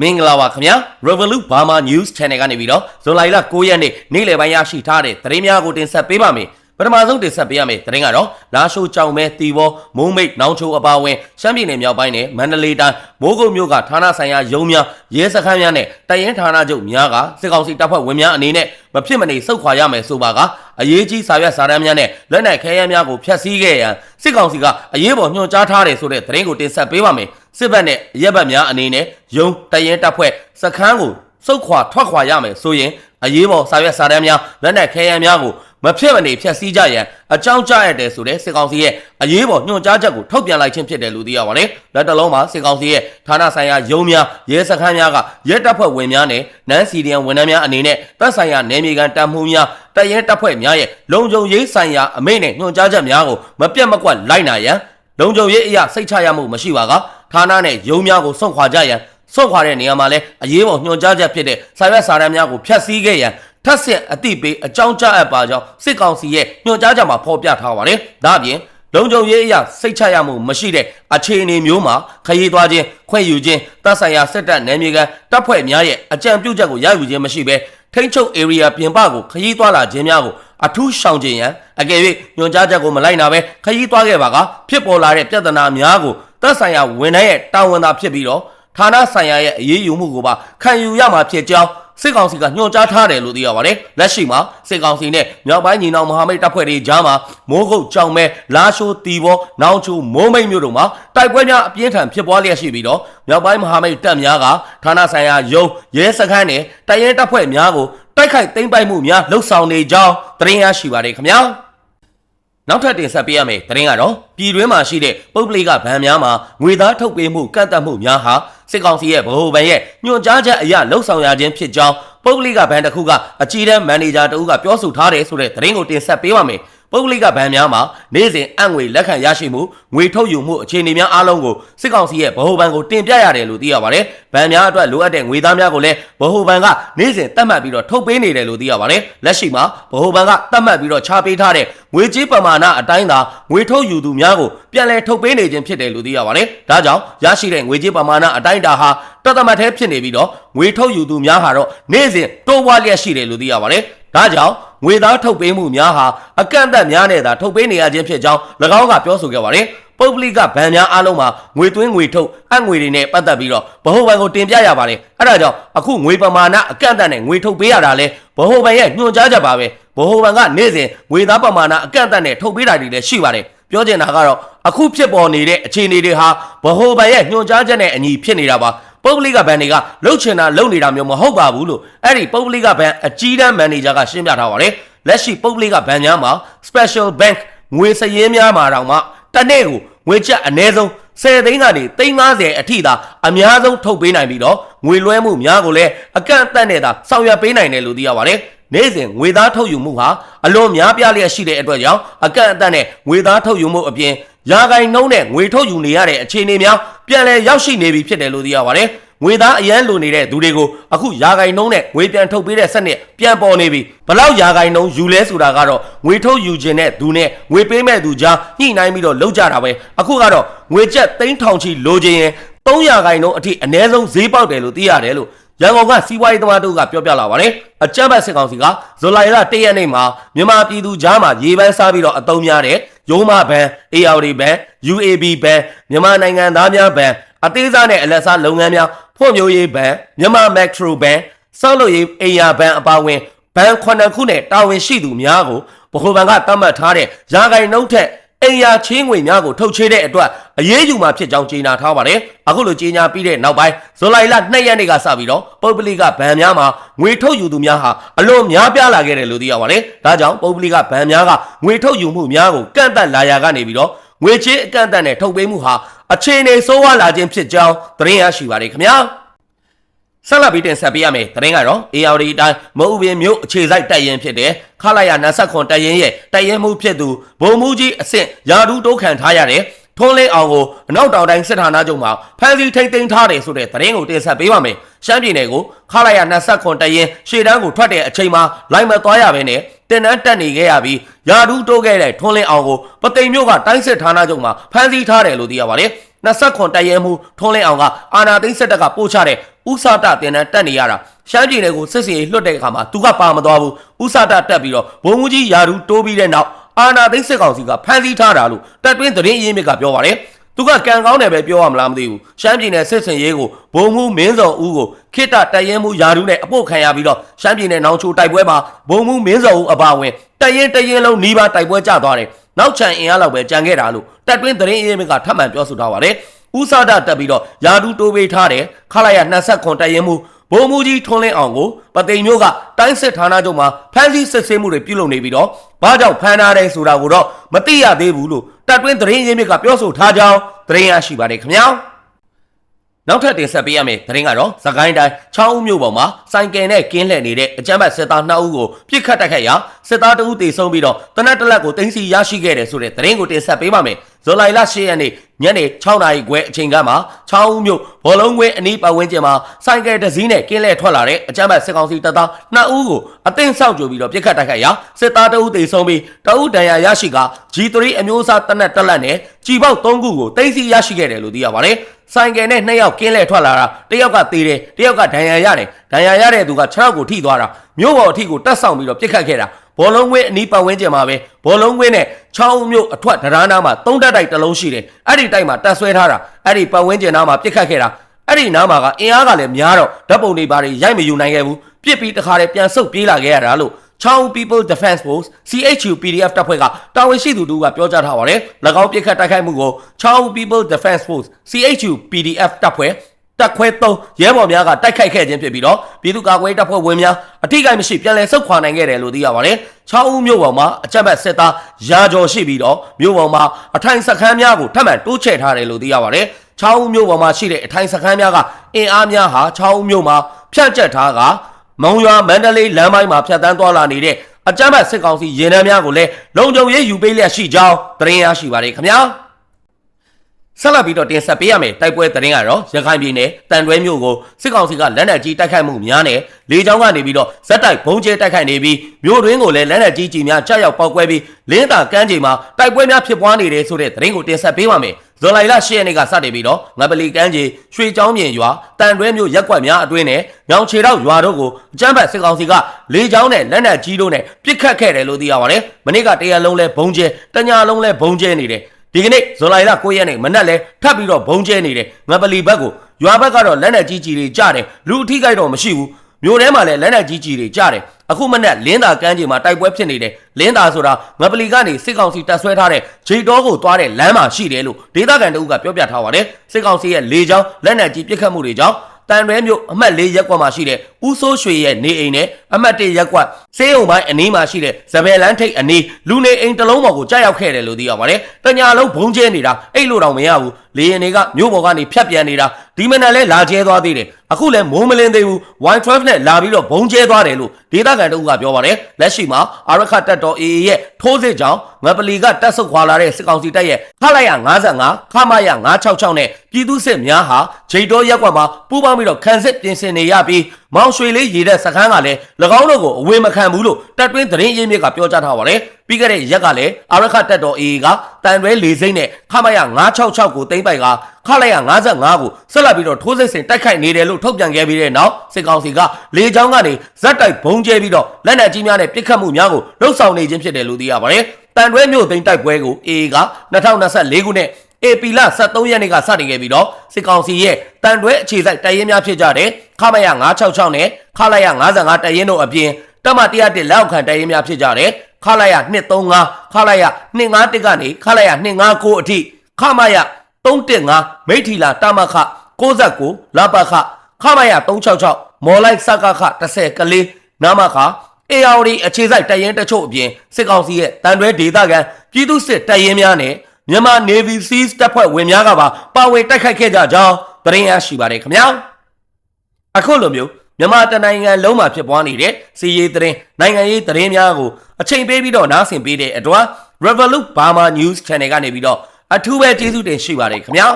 မင်္ဂလာပါခင်ဗျာ Revolut Burma News Channel ကနေပြီးတော့ဇွန်လ9ရက်နေ့နေ့လယ်ပိုင်းရရှိထားတဲ့သတင်းများကိုတင်ဆက်ပေးပါမယ်ပထမဆုံးတင်ဆက်ပေးရမယ့်သတင်းကတော့လာရှိုးကြောင်မဲတီဘောမုံမိတ်နောင်ချိုအပါအဝင်ရှမ်းပြည်နယ်မြောက်ပိုင်းနဲ့မန္တလေးတိုင်းမိုးကုတ်မြို့ကဌာနဆိုင်ရာရုံးများရဲစခန်းများနဲ့တရင်ဌာနချုပ်များကစစ်ကောင်စီတပ်ဖွဲ့ဝင်များအနေနဲ့မဖြစ်မနေစုခွာရမယ်ဆိုပါကအရေးကြီးစာရွက်စာတမ်းများနဲ့လက်နက်ခဲယမ်းများကိုဖျက်ဆီးခဲ့ရန်စစ်ကောင်စီကအရေးပေါ်ညွှန်ကြားထားတယ်ဆိုတဲ့သတင်းကိုတင်ဆက်ပေးပါမယ် စစ်ဘက်နဲ့ရက်ဘက်များအနေနဲ့ရုံးတရင်တပ်ဖွဲ့စခန်းကိုစုခွာထွက်ခွာရမယ်ဆိုရင်အရေးပေါ်စာရွက်စာတမ်းများလက်နက်ခဲယမ်းများကိုမဖြစ်မနေဖျက်ဆီးကြရန်အကြောင်းကြားရတယ်ဆိုတဲ့စစ်ကောင်စီရဲ့အရေးပေါ်ညွှန်ကြားချက်ကိုထုတ်ပြန်လိုက်ခြင်းဖြစ်တယ်လို့သိရပါတယ်။လက်တလုံးမှာစစ်ကောင်စီရဲ့ဌာနဆိုင်ရာရုံးများရဲစခန်းများကရဲတပ်ဖွဲ့ဝင်များနဲ့နန်းစီဒီယန်ဝန်ထမ်းများအနေနဲ့တပ်ဆိုင်ရာနယ်မြေခံတပ်မှုများတပ်ရဲတပ်ဖွဲ့များရဲ့လုံခြုံရေးဆိုင်ရာအမိန့်နဲ့ညွှန်ကြားချက်များကိုမပြတ်မကွက်လိုက်နာရန်လုံခြုံရေးအရာစိတ်ချရမှုမရှိပါက ဌာနနဲ့ရုံးများကိုစွန့်ခွာကြရန်စွန့်ခွာတဲ့နေရာမှာလည်းအရေးပေါ်ညွှန်ကြားချက်ဖြစ်တဲ့စာရွက်စာတမ်းများကိုဖျက်ဆီးခဲ့ရန်ထပ်ဆင့်အတိပေးအကြောင်းကြားအပ်ပါကြောင်းစစ်ကောင်စီရဲ့ညွှန်ကြားချက်မှာဖော်ပြထားပါတယ်။ဒါ့အပြင်လုံခြုံရေးအရာစိတ်ချရမှုမရှိတဲ့အခြေအနေမျိုးမှာခရီးသွားခြင်းခွင့်ယူခြင်းတပ်ဆိုင်ရာစစ်တပ်နယ်မြေကန်တပ်ဖွဲ့များရဲ့အကြံပြုချက်ကိုရယူခြင်းမရှိဘဲထိန်းချုပ် area ပြင်ပကိုခရီးသွားလာခြင်းများကိုအထူးရှောင်ကျဉ်ရန်အကယ်၍ညွှန်ကြားချက်ကိုမလိုက်နာဘဲခရီးသွားခဲ့ပါကဖြစ်ပေါ်လာတဲ့ပြဿနာများကို တပ်ဆိုင်ရာဝန်ထမ်းရဲ့တာဝန်သာဖြစ်ပြီးတော့ဌာနဆိုင်ရာရဲ့အရေးယူမှုကိုပါခံယူရမှာဖြစ်ကြောင်းစစ်ကောင်စီကညွှန်ကြားထားတယ်လို့သိရပါတယ်။လက်ရှိမှာစစ်ကောင်စီနဲ့မြောက်ပိုင်းညီနောင်မဟာမိတ်တပ်ဖွဲ့တွေကြားမှာမိုးကုတ်ကြောင်မဲလာရှိုးတီဘောနောင်ချူမိုးမိတ်မြို့တို့မှာတိုက်ပွဲများအပြင်းထန်ဖြစ်ပွားလျက်ရှိပြီးတော့မြောက်ပိုင်းမဟာမိတ်တပ်များကဌာနဆိုင်ရာရုံးရဲစခန်းနဲ့တပ်ရဲတပ်ဖွဲ့များကိုတိုက်ခိုက်သိမ်းပိုက်မှုများလှုပ်ဆောင်နေကြောင်းသတင်းရရှိပါတယ်ခင်ဗျာ။ နောက်ထပ်တင်ဆက်ပေးရမယ့်သတင်းကတော့ပြည်တွင်းမှာရှိတဲ့ပုဂ္ဂလိကဗန်များမှာငွေသားထုတ်ပေးမှုကန့်သတ်မှုများဟာစစ်ကောင်စီရဲ့ဗဟိုဘဏ်ရဲ့ညွှန်ကြားချက်အရလှုပ်ဆောင်ရခြင်းဖြစ်ကြောင်းပုဂ္ဂလိကဗန်တစ်ခုကအကြီးတန်းမန်နေဂျာတဦးကပြောဆိုထားတယ်ဆိုတဲ့သတင်းကိုတင်ဆက်ပေးပါမယ် ပုဂ္ဂလိကဗန်များမှာနေ့စဉ်အငွေလက်ခံရရှိမှုငွေထုတ်ယူမှုအခြေအနေများအားလုံးကိုစစ်ကောင်စီရဲ့ဗဟိုဘဏ်ကိုတင်ပြရတယ်လို့သိရပါတယ်။ဗန်များအတွက်လိုအပ်တဲ့ငွေသားများကိုလည်းဗဟိုဘဏ်ကနေ့စဉ်သတ်မှတ်ပြီးတော့ထုတ်ပေးနေတယ်လို့သိရပါတယ်။လက်ရှိမှာဗဟိုဘဏ်ကသတ်မှတ်ပြီးတော့ချပေးထားတဲ့ငွေကြေးပမာဏအတိုင်းသာငွေထုတ်ယူသူများကိုပြန်လည်ထုတ်ပေးနေခြင်းဖြစ်တယ်လို့သိရပါတယ်။ဒါကြောင့်ရရှိတဲ့ငွေကြေးပမာဏအတိုင်းတာဟာတသက်မတ်ထဲဖြစ်နေပြီးတော့ငွေထုတ်ယူသူများဟာတော့နေ့စဉ်တိုးပွားလျက်ရှိတယ်လို့သိရပါတယ်။ဒါကြောင့် ငွေသားထုတ်ပေးမှုများဟာအကန့်အသတ်များနဲ့သာထုတ်ပေးနေရခြင်းဖြစ်ကြောင်း၎င်းကပြောဆိုခဲ့ပါတယ်။ပုဂ္ဂလိကဗန်များအားလုံးမှာငွေသွင်းငွေထုတ်အငွေတွေနဲ့ပတ်သက်ပြီးတော့ဗဟိုဘဏ်ကိုတင်ပြရပါတယ်။အဲဒါကြောင့်အခုငွေပမာဏအကန့်အသတ်နဲ့ငွေထုတ်ပေးရတာလဲဗဟိုဘဏ်ရဲ့ညွှန်ကြားချက်ပါပဲ။ဗဟိုဘဏ်ကနေ့စဉ်ငွေသားပမာဏအကန့်အသတ်နဲ့ထုတ်ပေးတာတွေလည်းရှိပါတယ်။ပြောချင်တာကတော့အခုဖြစ်ပေါ်နေတဲ့အခြေအနေတွေဟာဗဟိုဘဏ်ရဲ့ညွှန်ကြားချက်နဲ့အညီဖြစ်နေတာပါ။ ပုဂ္ဂလိကဘဏ်တွေကလှုပ်ချင်တာလှုပ်နေတာမျိုးမဟုတ်ပါဘူးလို့အဲ့ဒီပုဂ္ဂလိကဘဏ်အကြီးတန်းမန်နေဂျာကရှင်းပြထားပါတယ်လက်ရှိပုဂ္ဂလိကဘဏ်များမှာ special bank ငွေစရင်းများမှာတောင်မှတစ်နေ့ကိုငွေကျပ်အနည်းဆုံး10သိန်းကနေ350အထိသာအများဆုံးထုတ်ပေးနိုင်ပြီးတော့ငွေလွှဲမှုများကိုလည်းအကန့်အသတ်နဲ့သာဆောင်ရွက်ပေးနိုင်တယ်လို့သိရပါတယ်နေ့စဉ်ငွေသားထုတ်ယူမှုဟာအလွန်များပြားလျက်ရှိတဲ့အတွက်ကြောင့်အကန့်အသတ်နဲ့ငွေသားထုတ်ယူမှုအပြင် ရာဂိုင်နှုံးနဲ့ငွေထုတ်ယူနေရတဲ့အခြေအနေများပြန်လည်ရောက်ရှိနေပြီဖြစ်တယ်လို့သိရပါတယ်ငွေသားအရန်လိုနေတဲ့သူတွေကိုအခုယာဂိုင်နှုံးနဲ့ငွေပြန်ထုတ်ပေးတဲ့စနစ်ပြန်ပေါ်နေပြီဘလောက်ယာဂိုင်နှုံးယူလဲဆိုတာကတော့ငွေထုတ်ယူခြင်းနဲ့သူနဲ့ငွေပေးမဲ့သူကြားညှိနှိုင်းပြီးတော့လောက်ကြတာပဲအခုကတော့ငွေကျပ်သိန်းထောင်ချီလိုချင်ရင်300ဂိုင်နှုန်းအထိအနည်းဆုံးဈေးပေါက်တယ်လို့သိရတယ်လို့ ရန်ကုန်ကစီးပွားရေးသမားတို့ကပြောပြလာပါတယ်အကြမ်းဖက်စစ်ကောင်စီကဇူလိုင်လ1ရက်နေ့မှာမြန်မာပြည်သူကြားမှာရေပန်းစားပြီးတော့အတုံးများတဲ့ရုံးမဘန် ARD ဘန် UAB ဘန်မြန်မာနိုင်ငံသားများဘန်အသေးစားနဲ့အလက်စားလုပ်ငန်းများဖွံ့ဖြိုးရေးဘဏ်မြန်မာမက်ထရိုဘဏ်စောက်လို့ရေးအိယာဘဏ်အပါအဝင်ဘဏ်ခုနှစ်ခုနဲ့တာဝန်ရှိသူများကိုဗဟိုဘဏ်ကသတ်မှတ်ထားတဲ့ရာဂိုင်နှုတ်ထက် အိယာချင်းငွေများကိုထုတ်ချေတဲ့အတွက်အရေးယူမှာဖြစ်ကြောင်းကြေညာထားပါတယ်။အခုလိုကြေညာပြီးတဲ့နောက်ပိုင်းဇူလိုင်လ2ရက်နေ့ကစပြီးတော့ပုဂ္ဂလိကဘဏ်များမှာငွေထုတ်ယူသူများဟာအလွန်များပြားလာခဲ့တယ်လို့သိရပါတယ်။ဒါကြောင့်ပုဂ္ဂလိကဘဏ်များကငွေထုတ်ယူမှုများကိုကန့်သတ်လာရာကနေပြီးတော့ငွေချေးအကန့်အသတ်နဲ့ထုတ်ပေးမှုဟာအခြေအနေဆိုးဝါးလာခြင်းဖြစ်ကြောင်းသတင်းရရှိပါတယ်ခင်ဗျာ။ ဆက်လက်ပြီးတင်ဆက်ပေးရမယ်သတင်းကတော့ ARD အတိုင်းမအုပ်ပင်မြို့အခြေစိုက်တပ်ရင်ဖြစ်တဲ့ခလာရ29တပ်ရင်ရဲ့တပ်ရင်မှုဖြစ်သူဗိုလ်မှူးကြီးအဆင့်ယာဒူးတိုးခံထားရတဲ့ထွန်းလင်းအောင်ကိုအနောက်တောင်တိုင်းစစ်ဌာနချုပ်မှာဖမ်းဆီးထိန်းသိမ်းထားတယ်ဆိုတဲ့သတင်းကိုတင်ဆက်ပေးပါမယ်။ရှမ်းပြည်နယ်ကိုခလာရ29တပ်ရင်ရှေ့တန်းကိုထွက်တဲ့အချိန်မှာလိုက်မသွားရဘဲနဲ့တင်နန်းတက်နေခဲ့ရပြီးယာဒူးတိုးခဲ့တဲ့ထွန်းလင်းအောင်ကိုပသိမ်မြို့ကတိုင်းစစ်ဌာနချုပ်မှာဖမ်းဆီးထားတယ်လို့သိရပါတယ်။ 29တိုက်ရဲမှုထွန်းလင်းအောင်ကအာနာသိန်းစစ်တပ်ကပို့ချတဲ့ဥစာတတင်တန်းတက်နေရတာရှမ်းပြည်နယ်ကိုစစ်စင်ရေးလွှတ်တဲ့အခါမှာသူကပါမသွားဘူးဥစာတတက်ပြီးတော့ဘုံမူကြီးယာဒူတိုးပြီးတဲ့နောက်အာနာသိန်းစစ်ကောင်စီကဖမ်းဆီးထားတာလို့တပ်တွင်းသတင်းအရင်းမြစ်ကပြောပါတယ်သူကကံကောင်းတယ်ပဲပြောရမလားမသိဘူးရှမ်းပြည်နယ်စစ်စင်ရေးကိုဘုံမှုမင်းစော်ဦးကိုခိတ္တတရင်မှုယာဒူးနဲ့အပုတ်ခံရပြီးတော့ရှမ်းပြည်နယ်နောင်ချိုတိုက်ပွဲမှာဘုံမှုမင်းစော်ဦးအပါအဝင်တရင်တရင်လုံးနီးပါးတိုက်ပွဲကျသွားတယ် နောက်ချန်အင်အားလောက်ပဲကြံခဲ့တာလို့တပ်တွင်းသတင်းအရင်းမြစ်ကထပ်မံပြောဆိုထားပါတယ်ဥစားဒတက်ပြီးတော့ယာဒူးတိုးပေးထားတယ်ခလာရ29တရင်မှုဘုံမူကြီးထွန်းလင်းအောင်ကိုပသိမ်မျိုးကတိုင်းစစ်ဌာနချုပ်မှာဖမ်းဆီးစစ်ဆေးမှုတွေပြုလုပ်နေပြီးတော့ဘာကြောင့်ဖမ်းထားတယ်ဆိုတာကိုတော့မသိရသေးဘူးလို့တပ်တွင်းသတင်းရင်းမြစ်ကပြောဆိုထားကြောင်းသတင်းရရှိပါတယ်ခင်ဗျာ နောက်ထပ်တင်ဆက်ပေးရမယ့်သတင်းကတော့သခိုင်းတိုင်းချောင်းဦးမြို့ပေါ်မှာစိုင်ကယ်နဲ့ကင်းလှည့်နေတဲ့အကြမ်းဖက်စစ်သား2ဦးကိုပြစ်ခတ်တိုက်ခိုက်ရာစစ်သား2ဦးတေဆုံးပြီးတော့တနက်တစ်လက်ကိုတင်စီရရှိခဲ့တယ်ဆိုတဲ့သတင်းကိုတင်ဆက်ပေးပါမယ် ဇူလိုင်လ10ရက်နေ့ညနေ6နာရီခွဲအချိန်ကမှချောင်းဦးမြို့ဘောလုံးကွင်းအနီးပတ်ဝန်းကျင်မှာစိုင်ကယ်တစ်စီးနဲ့ကင်းလှည့်ထွက်လာတဲ့အကြမ်းဖက်စစ်ကောင်စီတပ်သား2ဦးကိုအသင်းဆောက်ကြပြီးတော့ပြစ်ခတ်တိုက်ခိုက်ရာစစ်သား2ဦးတေဆုံးပြီး2ဦးဒဏ်ရာရရှိက G3 အမျိုးအစားတနက်တက်လက်နဲ့ကြီပေါက်3ခုကိုတင်စီရရှိခဲ့တယ်လို့သိရပါတယ်ဆိုင်ကယ်နဲ့နှစ်ယောက်ကင်းလဲထွက်လာတာတယောက်ကသေတယ်တယောက်ကဒဏ်ရာရတယ်ဒဏ်ရာရတဲ့သူက6ယောက်ကိုထိသွားတာမြို့ပေါ်အထိကိုတက်ဆောင်ပြီးတော့ပြစ်ခတ်ခဲ့တာ ဘောလုံးကွင်းအနီးပတ်ဝန်းကျင်မှာပဲဘောလုံးကွင်းနဲ့ချောင်းမြို့အထွက်ဒရားနာမှာသုံးတက်တိုက်တစ်လုံးရှိတယ်အဲ့ဒီတိုက်မှာတက်ဆွဲထားတာအဲ့ဒီပတ်ဝန်းကျင်နားမှာပြစ်ခတ်ခဲ့တာအဲ့ဒီနားမှာကအင်အားကလည်းများတော့ဓာတ်ပုံတွေဘာတွေရိုက်မယူနိုင်ခဲ့ဘူးပြစ်ပြီးတခါတည်းပြန်ဆုတ်ပြေးလာခဲ့ရတာလို့ချောင်း People Defense Force CHU PDF တပ်ဖွဲ့ကတာဝန်ရှိသူတို့ကပြောကြားထားပါတယ်။၎င်းပြစ်ခတ်တိုက်ခိုက်မှုကိုချောင်း People Defense Force CHU PDF တပ်ဖွဲ့ တက်ခွဲ3ရဲဘော်များကတိုက်ခိုက်ခဲ့ခြင်းဖြစ်ပြီးတော့ပြည်သူ့ကာကွယ်တပ်ဖွဲ့ဝင်များအထိကိမရှိပြန်လည်ဆုတ်ခွာနိုင်ခဲ့တယ်လို့သိရပါတယ်။ချောင်းဦးမြို့ပေါ်မှာအကြမ်းဖက်စစ်သားရာကျော်ရှိပြီးတော့မြို့ပေါ်မှာအထိုင်စခန်းများကိုထပ်မံတိုးချဲ့ထားတယ်လို့သိရပါတယ်။ချောင်းဦးမြို့ပေါ်မှာရှိတဲ့အထိုင်စခန်းများကအင်အားများဟာချောင်းဦးမြို့မှာဖြန့်ကျက်ထားကမုံရွာမန္တလေးလမ်းပိုင်းမှာဖြတ်တန်းသွားလာနေတဲ့အကြမ်းဖက်စစ်ကောင်စီရင်နှန်းများကိုလည်းလုံခြုံရေးယူပေးလျက်ရှိကြောင်းသတင်းရရှိပါတယ်ခင်ဗျာ ဆက်လက်ပြီးတော့တင်ဆက်ပေးရမယ်တိုက်ပွဲသတင်းကတော့ရခိုင်ပြည်နယ်တန်တွဲမြို့ကိုစစ်ကောင်စီကလက်နက်ကြီးတိုက်ခိုက်မှုများနဲ့လေကြောင်းကနေပြီးတော့ဇက်တိုက်ဘုံကျဲတိုက်ခိုက်နေပြီးမြို့တွင်းကိုလည်းလက်နက်ကြီးကြီးများကြားရောက်ပောက်ကွဲပြီးလင်းတာကမ်းခြေမှာတိုက်ပွဲများဖြစ်ပွားနေတယ်ဆိုတဲ့သတင်းကိုတင်ဆက်ပေးပါမယ်ဇွန်လလ10ရက်နေ့ကစတင်ပြီးတော့ငပလီကမ်းခြေရွှေချောင်းပြင်ရွာတန်တွဲမြို့ရက်ကွက်များအတွင်းနဲ့ညောင်ခြေတော့ရွာတို့ကိုအကြမ်းဖက်စစ်ကောင်စီကလေကြောင်းနဲ့လက်နက်ကြီးတို့နဲ့ပစ်ခတ်ခဲ့တယ်လို့သိရပါတယ်။မနေ့ကတရလုံးလဲဘုံကျဲတညာလုံးလဲဘုံကျဲနေတယ်။ ဒီကနေ့ဇွန်လလ9ရက်နေ့မနက်လဲထပ်ပြီးတော့ဘုံကျဲနေတယ်။ငပလီဘက်ကိုရွာဘက်ကတော့လက်နက်ကြီးကြီးတွေကြားတယ်လူအထိကြိုက်တော့မရှိဘူး။မြို့ထဲမှာလည်းလက်နက်ကြီးကြီးတွေကြားတယ်အခုမနေ့လင်းသာကမ်းခြေမှာတိုက်ပွဲဖြစ်နေတယ်လင်းသာဆိုတာငပလီကနေစစ်ကောင်စီတပ်ဆွဲထားတဲ့ဂျေတောကိုသွားတဲ့လမ်းမှာရှိတယ်လို့ဒေသခံတအုပ်ကပြောပြထားပါတယ်စစ်ကောင်စီရဲ့လေကြောင်းလက်နက်ကြီးပစ်ခတ်မှုတွေကြောင့် တန်ရွဲမြို့အမှတ်၄ရက်ကွက်မှာရှိတဲ့ဦးစိုးရွှေရဲ့နေအိမ်နဲ့အမှတ်၁ရက်ကွက်စေးုံပိုင်းအနီးမှာရှိတဲ့ဇပယ်လန်းထိပ်အနီးလူနေအိမ်တစ်လုံးပေါ်ကိုကြားရောက်ခဲ့တယ်လို့သိရပါတယ်။တညာလုံးဘုံကျဲနေတာအဲ့လိုတော့မရဘူး။လေရင်တွေကမြို့ပေါ်ကနေဖြတ်ပြန်နေတာဒီမနက်လဲလာကျဲသွားသေးတယ်။အခုလဲမိုးမလင်းသေးဘူး။ Y12 နဲ့လာပြီးတော့ဘုံကျဲသွားတယ်လို့ဒေသခံတအုပ်ကပြောပါတယ်။လက်ရှိမှာအာရခတက်တော် AA ရဲ့ထိုးစစ်ကြောင့်ငပလီကတက်ဆုတ်ခွာလာတဲ့စစ်ကောင်စီတပ်ရဲ့ခလိုက်ရ55ခမရ966နဲ့ပြည်သူစစ်များဟာဂျိတ်တော်ရက်ကွက်မှာပူးပေါင်းပြီးတော့ခန်းစစ်ပြင်ဆင်နေရပြီး မောင်ရွှေလေးရေတဲ့စခန်းကလည်း၎င်းတို့ကိုအဝေမခံဘူးလို့တပ်တွင်းသတင်းရင်းမြစ်ကပြောကြားထားပါတယ်။ပြီးခဲ့တဲ့ရက်ကလည်းအာရခတက်တော် AA ကတန်ရွဲလေစိမ့်နဲ့ခမရ966ကိုသိမ်းပိုက်ကခလိုက်ရ55ကိုဆက်လက်ပြီးတော့ထိုးစစ်ဆင်တိုက်ခိုက်နေတယ်လို့ထုတ်ပြန်ခဲ့ပြီးတဲ့နောက်စစ်ကောင်စီကလေကြောင်းကနေဇက်တိုက်ဘုံကျဲပြီးတော့လက်နက်ကြီးများနဲ့ပစ်ခတ်မှုများကိုလှုပ်ဆောင်နေခြင်းဖြစ်တယ်လို့သိရပါတယ်။တန်တွဲမြို့သိမ်းတိုက်ပွဲကို AA က2024ခုနှစ် ဧပြီလ23ရက်နေ့ကစတင်ခဲ့ပြီးတော့စစ်ကောင်စီရဲ့တန်တွဲအခြေစိုက်တပ်ရင်းများဖြစ်ကြတဲ့ခမရ966နဲ့ခလာရ55တပ်ရင်းတို့အပြင်တပ်မ101လက်အောက်ခံတပ်ရင်းများဖြစ်ကြတဲ့ခလာရ235ခလာရ251ကနေခလာရ259အထိခမရ315မိထီလာတမခ69လပခခမရ366မော်လိုက်စကခ30ကလေးနာမခအေယာဝတီအခြေစိုက်တပ်ရင်းတချို့အပြင်စစ်ကောင်စီရဲ့တန်တွဲဒေသခံပြည်သူစစ်တပ်ရင်းများနဲ့ မြန်မာ Navy Seas တပ်ဖွဲ့ဝင်များကပါပါဝင်တိုက်ခိုက်ခဲ့ကြကြောင်းသတင်းရရှိပါတယ်ခင်ဗျာအခုလိုမျိုးမြန်မာတနိုင်ငံလုံးမှာဖြစ်ပွားနေတဲ့စီးရေးသတင်းနိုင်ငံရေးသတင်းများကိုအချိန်ပေးပြီးတော့နားဆင်ပေးတဲ့အတွက် Revolut Burma News Channel ကနေပြီးတော့အထူးပဲကျေးဇူးတင်ရှိပါတယ်ခင်ဗျာ